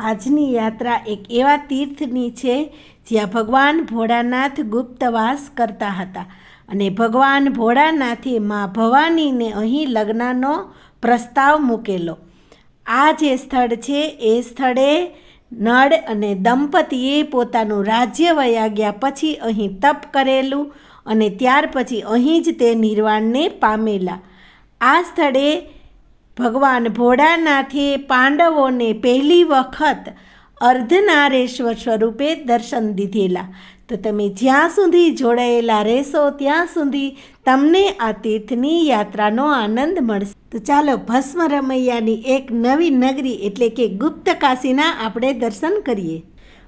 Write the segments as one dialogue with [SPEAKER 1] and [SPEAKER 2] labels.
[SPEAKER 1] આજની યાત્રા એક એવા તીર્થની છે જ્યાં ભગવાન ભોળાનાથ ગુપ્તવાસ કરતા હતા. અને ભગવાન ભોળાનાથે મા ભવાનીને અહીં લગ્નનો પ્રસ્તાવ મૂકેલો. આ જે સ્થળ છે, એ સ્થળે નળ અને દંપતીએ પોતાનું રાજ્ય વયા ગયા પછી અહીં તપ કરેલું અને ત્યાર પછી અહીં જ તે નિર્વાણને પામેલા. આ સ્થળે ભગવાન ભોળાનાથે પાંડવોને પહેલી વખત અર્ધનારેશ્વર સ્વરૂપે દર્શન દીધેલા. તો તમે જ્યાં સુધી જોડાયેલા રહેશો, ત્યાં સુધી તમને આ તીર્થની યાત્રાનો આનંદ મળશે. તો ચાલો ભસ્મ રમૈયાની એક નવી નગરી એટલે કે ગુપ્ત કાશીના આપણે દર્શન કરીએ.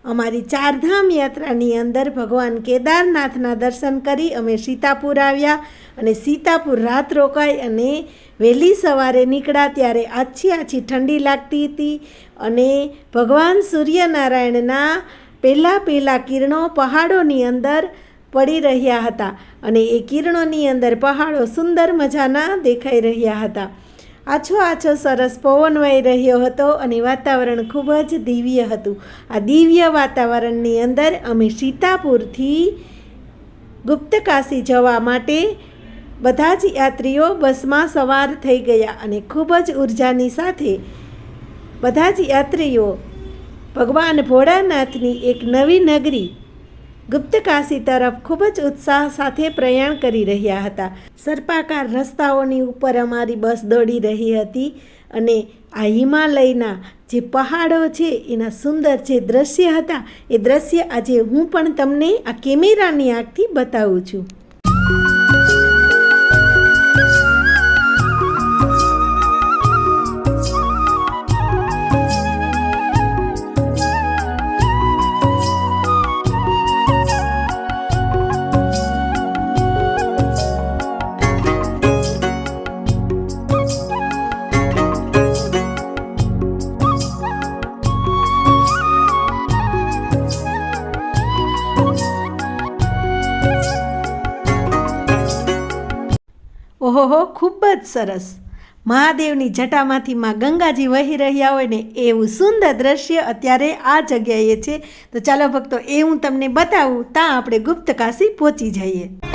[SPEAKER 1] અમારી ચારધામ યાત્રાની અંદર ભગવાન કેદારનાથના દર્શન કરી અમે સીતાપુર આવ્યા અને સીતાપુર રાત રોકાઈ અને વહેલી સવારે નીકળ્યા ત્યારે આછી આછી ઠંડી લાગતી હતી અને ભગવાન સૂર્યનારાયણના પહેલાં પહેલાં કિરણો પહાડોની અંદર પડી રહ્યા હતા અને એ કિરણોની અંદર પહાડો સુંદર મજાના દેખાઈ રહ્યા હતા. આછો આછો સરસ પવન વહી રહ્યો હતો અને વાતાવરણ ખૂબ જ દિવ્ય હતું. આ દિવ્ય વાતાવરણની અંદર અમે સીતાપુરથી ગુપ્તકાશી જવા માટે બધા જ યાત્રીઓ બસમાં સવાર થઈ ગયા અને ખૂબ જ ઉર્જાની સાથે બધા જ યાત્રીઓ ભગવાન ભોળાનાથની એક નવી નગરી ગુપ્તકાશી તરફ ખૂબ જ ઉત્સાહ સાથે પ્રયાણ કરી રહ્યા હતા. સર્પાકાર રસ્તાઓની ઉપર અમારી બસ દોડી રહી હતી અને આ હિમાલયના જે પહાડો છે, એના સુંદર જે દ્રશ્ય હતા, એ દ્રશ્ય આજે હું પણ તમને આ કેમેરાની આંખથી બતાવું છું. ખૂબ જ સરસ. મહાદેવની જટામાંથી માં ગંગાજી વહી રહ્યા હોય ને એવું સુંદર દ્રશ્ય અત્યારે આ જગ્યાએ છે. તો ચાલો ભક્તો, એ હું તમને બતાવું, ત્યાં આપણે ગુપ્ત કાશી પહોંચી જઈએ.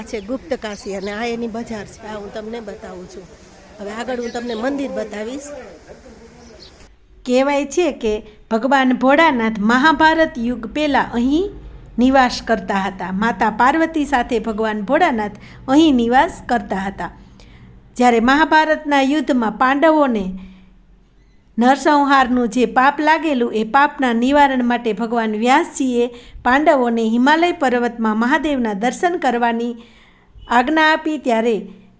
[SPEAKER 1] આ છે ગુપ્ત કાશી અને આ એની બજાર છે. આ હું તમને બતાવું છું. હવે આગળ હું તમને મંદિર બતાવીશ. કહેવાય છે કે ભગવાન ભોળાનાથ મહાભારત યુગ પહેલાં અહીં નિવાસ કરતા હતા. માતા પાર્વતી સાથે ભગવાન ભોળાનાથ અહીં નિવાસ કરતા હતા. જ્યારે મહાભારતના યુદ્ધમાં પાંડવોને નરસંહારનું જે પાપ લાગેલું એ પાપના નિવારણ માટે ભગવાન વ્યાસજીએ પાંડવોને હિમાલય પર્વતમાં મહાદેવના દર્શન કરવાની આજ્ઞા આપી ત્યારે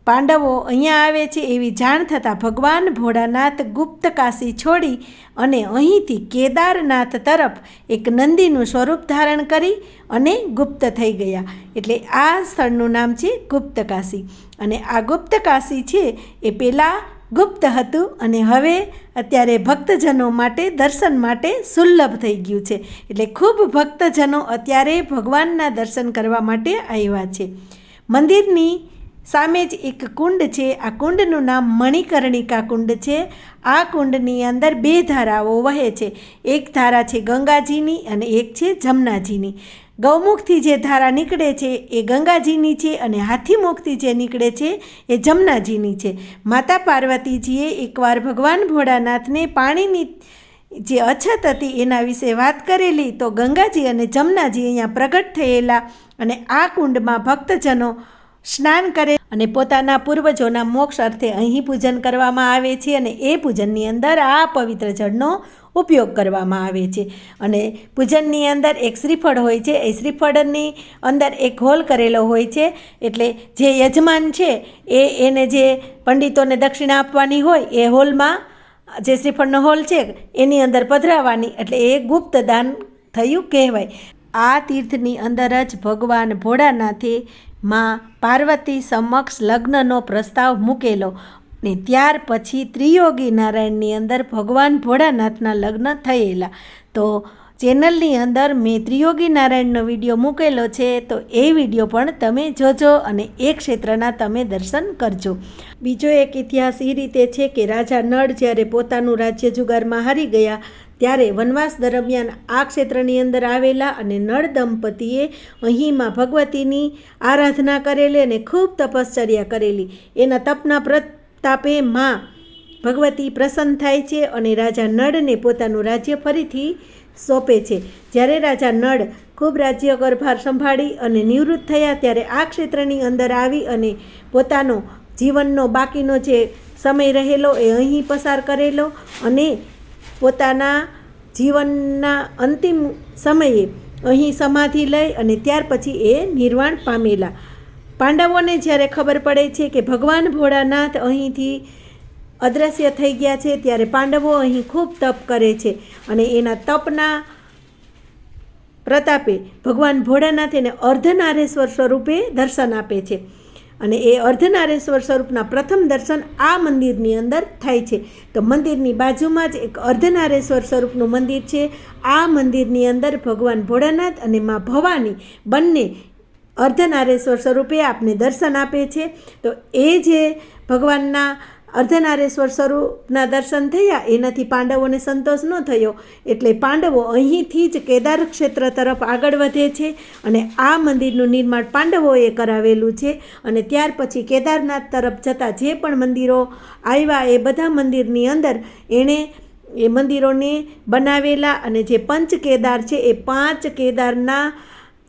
[SPEAKER 1] પાંડવો અહીંયા આવે છે એવી જાણ થતાં ભગવાન ભોળાનાથ ગુપ્ત કાશી છોડી અને અહીંથી કેદારનાથ તરફ એક નંદીનું સ્વરૂપ ધારણ કરી અને ગુપ્ત થઈ ગયા. એટલે આ સ્થળનું નામ છે ગુપ્ત કાશી અને આ ગુપ્ત કાશી છે એ પહેલાં ગુપ્ત હતું અને હવે અત્યારે ભક્તજનો માટે, દર્શન માટે સુલભ થઈ ગયું છે. એટલે ખૂબ ભક્તજનો અત્યારે ભગવાનના દર્શન કરવા માટે આવ્યા છે. મંદિરની સામે જ એક કુંડ છે. આ કુંડનું નામ મણિકર્ણિકા કુંડ છે. આ કુંડની અંદર બે ધારાઓ વહે છે. એક ધારા છે ગંગાજીની અને એક છે જમનાજીની. ગૌમુખથી જે ધારા નીકળે છે એ ગંગાજીની છે અને હાથીમુખથી જે નીકળે છે એ જમનાજીની છે. માતા પાર્વતીજીએ એકવાર ભગવાન ભોળાનાથને પાણીની જે અછત હતી એના વિશે વાત કરેલી તો ગંગાજી અને જમનાજી અહીંયા પ્રગટ થયેલા અને આ કુંડમાં ભક્તજનો સ્નાન કરે અને પોતાના પૂર્વજોના મોક્ષ અર્થે અહીં પૂજન કરવામાં આવે છે અને એ પૂજનની અંદર આ પવિત્ર જળનો ઉપયોગ કરવામાં આવે છે. અને પૂજનની અંદર એક શ્રીફળ હોય છે. એ શ્રીફળની અંદર એક હોલ કરેલો હોય છે. એટલે જે યજમાન છે, એ એને જે પંડિતોને દક્ષિણા આપવાની હોય, એ હોલમાં જે શ્રીફળનો હોલ છે, એની અંદર પધરાવાની. એટલે એ ગુપ્ત દાન થયું કહેવાય. આ તીર્થની અંદર જ ભગવાન ભોળાનાથે માં પાર્વતી સમક્ષ લગ્નનો પ્રસ્તાવ મૂકેલો. ને ત્યાર પછી ત્રિયોગી નારાયણની અંદર ભગવાન ભોળાનાથના લગ્ન થયેલા. તો ચેનલની અંદર મેં ત્રિયોગી નારાયણનો વીડિયો મૂકેલો છે, તો એ વીડિયો પણ તમે જોજો અને એ ક્ષેત્રના તમે દર્શન કરજો. બીજો એક ઇતિહાસ એ રીતે છે કે રાજા નળ જ્યારે પોતાનું રાજ્ય જુગારમાં હારી ગયા, ત્યારે વનવાસ દરમિયાન આ ક્ષેત્રની અંદર આવેલા અને નળ દંપતીએ અહીંમાં ભગવતીની આરાધના કરેલી અને ખૂબ તપશ્ચર્યા કરેલી. એના તપના પ્રતાપે માં ભગવતી પ્રસન્ન થાય છે અને રાજા નળને પોતાનું રાજ્ય ફરીથી સોંપે છે. જ્યારે રાજા નળ ખૂબ રાજ્ય ગરભાર સંભાળી અને નિવૃત્ત થયા ત્યારે આ ક્ષેત્રની અંદર આવી અને પોતાનો જીવનનો બાકીનો જે સમય રહેલો એ અહીં પસાર કરેલો અને પોતાના જીવનના અંતિમ સમયે અહીં સમાધિ લઈ અને ત્યાર પછી એ નિર્વાણ પામેલા. પાંડવોને જ્યારે ખબર પડે છે કે ભગવાન ભોળાનાથ અહીંથી અદ્રશ્ય થઈ ગયા છે, ત્યારે પાંડવો અહીં ખૂબ તપ કરે છે અને એના તપના પ્રતાપે ભગવાન ભોળાનાથ એને અર્ધનારેશ્વર સ્વરૂપે દર્શન આપે છે. અને એ અર્ધનારેશ્વર સ્વરૂપના પ્રથમ દર્શન આ મંદિરની અંદર થાય છે. તો મંદિરની બાજુમાં જ એક અર્ધનારેશ્વર સ્વરૂપનું મંદિર છે. આ મંદિરની અંદર ભગવાન ભોળાનાથ અને મા ભવાની બંને અર્ધનારેશ્વર સ્વરૂપે આપને દર્શન આપે છે. તો એ જે ભગવાનના અર્ધનારેશ્વર સ્વરૂપના દર્શન થયા, એનાથી પાંડવોને સંતોષ ન થયો. એટલે પાંડવો અહીંથી જ કેદાર ક્ષેત્ર તરફ આગળ વધે છે અને આ મંદિરનું નિર્માણ પાંડવોએ કરાવેલું છે. અને ત્યાર પછી કેદારનાથ તરફ જતા જે પણ મંદિરો આવ્યા, એ બધા મંદિરની અંદર એણે એ મંદિરોને બનાવેલા અને જે પંચ કેદાર છે, એ પાંચ કેદારના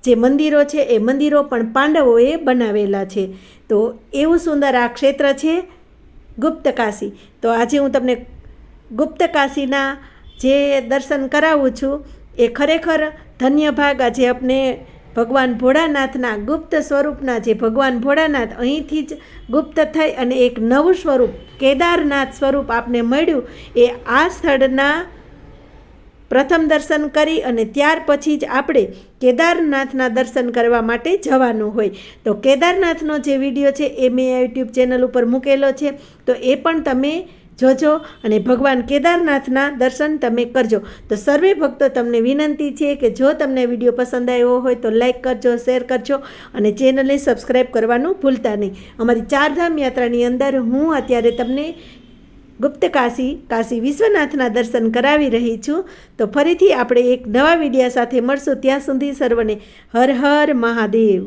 [SPEAKER 1] જે મંદિરો છે એ મંદિરો પણ પાંડવોએ બનાવેલા છે. તો એવું સુંદર આ ક્ષેત્ર છે ગુપ્ત કાશી. તો આજે હું તમને ગુપ્ત કાશીના જે દર્શન કરાવું છું, એ ખરેખર ધન્ય ભાગ. આજે આપણે ભગવાન ભોળાનાથના ગુપ્ત સ્વરૂપના જે ભગવાન ભોળાનાથ અહીંથી જ ગુપ્ત થઈ અને એક નવું સ્વરૂપ, કેદારનાથ સ્વરૂપ આપને મળ્યું, એ આ સ્થળના પ્રથમ દર્શન કરી અને ત્યાર પછી જ આપણે કેદારનાથના દર્શન કરવા માટે જવાનું હોય. તો કેદારનાથનો જે વીડિયો છે એ મેં યુટ્યુબ ચેનલ ઉપર મૂકેલો છે. તો એ પણ તમે જોજો અને ભગવાન કેદારનાથના દર્શન તમે કરજો. તો સર્વે ભક્તો તમને વિનંતી છે કે જો તમને વીડિયો પસંદ આવ્યો હોય તો લાઈક કરજો, શેર કરજો અને ચેનલને સબસ્ક્રાઈબ કરવાનું ભૂલતા નહીં. અમારી ચારધામ યાત્રાની અંદર હું અત્યારે તમને ગુપ્ત કાશી કાશી વિશ્વનાથના દર્શન કરાવી રહી છું. તો ફરીથી આપણે એક નવા વિડીયા સાથે મળશું. ત્યાં સુધી સર્વને હર હર મહાદેવ.